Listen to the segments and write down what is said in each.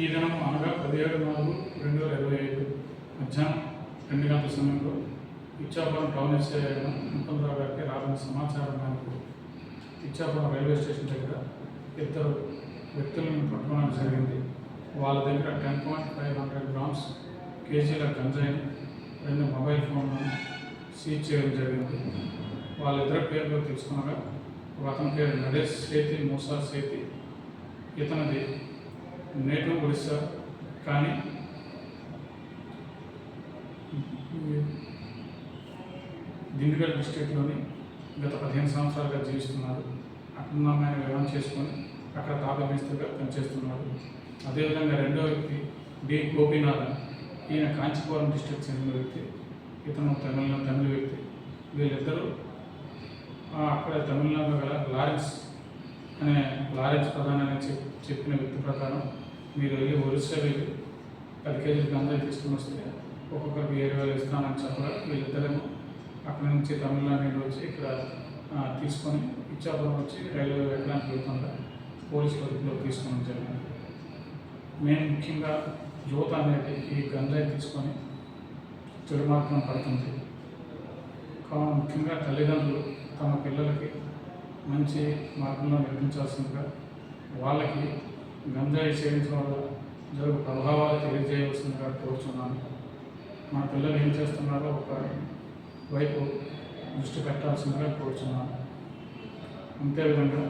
ఈ దినం అనగా పదిహేడు నాలుగు రెండు వేల ఇరవై ఐదు మధ్యాహ్నం రెండు గంటల సమయంలో ఇచ్చాపురం టౌన్ ఎస్ఐ అయిన ముకుందరావు గారికి రాబడిన సమాచారం మేరకు ఇచ్చాపురం రైల్వే స్టేషన్ దగ్గర ఇద్దరు వ్యక్తులను పట్టుకోవడం జరిగింది. వాళ్ళ దగ్గర ten point five hundred grams కేజీల గంజాయిని రెండు మొబైల్ ఫోన్లను సీజ్ చేయడం జరిగింది. వాళ్ళిద్దరి పేర్లు తెలుసుకున్నాక ఒక అతని పేరు నరేష్ సేతి మూసా సేతి ఇతనిది నేటివ్ ఒడిస్సా కానీ దిండుగల్ డిస్టిక్లోని గత పదిహేను సంవత్సరాలుగా జీవిస్తున్నారు. అక్రమమైన ఆయన వివాహం చేసుకొని అక్కడ తాప పనిచేస్తున్నారు. అదేవిధంగా రెండో వ్యక్తి డి గోపీనాథన్. ఈయన కాంచీపురం డిస్ట్రిక్ట్ చెందిన వ్యక్తి. ఇతను తమిళనాడు తమిళ వ్యక్తి. వీళ్ళిద్దరూ అక్కడ తమిళనాడులో గల లారెన్స్ అనే లారెన్స్ ప్రధాన అని చెప్ చెప్పిన వ్యక్తి ప్రకారం మీరు వెళ్ళి ఒరిస్సా వెళ్ళి పది కేజీలు గంజాయి తీసుకుని వస్తే ఒక్కొక్కరికి ఏడు వేలు ఇస్తానని చెప్పగా వీళ్ళిద్దరేమో అక్కడి నుంచి తమిళనాడు వచ్చి ఇక్కడ తీసుకొని ఇచ్చాపురం వచ్చి రైల్వే వెళ్ళడానికి వెళ్తుందా పోలీస్ అదుపులో తీసుకోవడం జరిగింది. మేము ముఖ్యంగా యువత అనేది ఈ గంజాయి తీసుకొని చెడు మార్గం పడుతుంది. కావున ముఖ్యంగా తల్లిదండ్రులు తమ పిల్లలకి మంచి మార్గంలో నడిపించాల్సిందిగా వాళ్ళకి గంజాయి సేవించడం వల్ల జరుగు ప్రభావాలు తెలియజేయవలసిందిగా కోరుచున్నాను. మన పిల్లలు ఏం చేస్తున్నారో ఒక వైపు దృష్టి పెట్టాల్సిందిగా కోరుచున్నాను. అంతేవిధంగా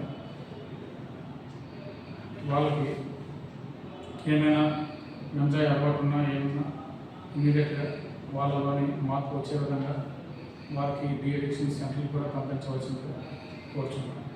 వాళ్ళకి ఏమైనా గంజాయి అలవాటు ఉన్నా ఏమన్నా ఇమీడియట్గా వాళ్ళలోని మార్పు వచ్చే విధంగా వారికి డీ అడిక్షన్ సెంటర్లు కూడా పంపించవలసిందిగా for tomorrow.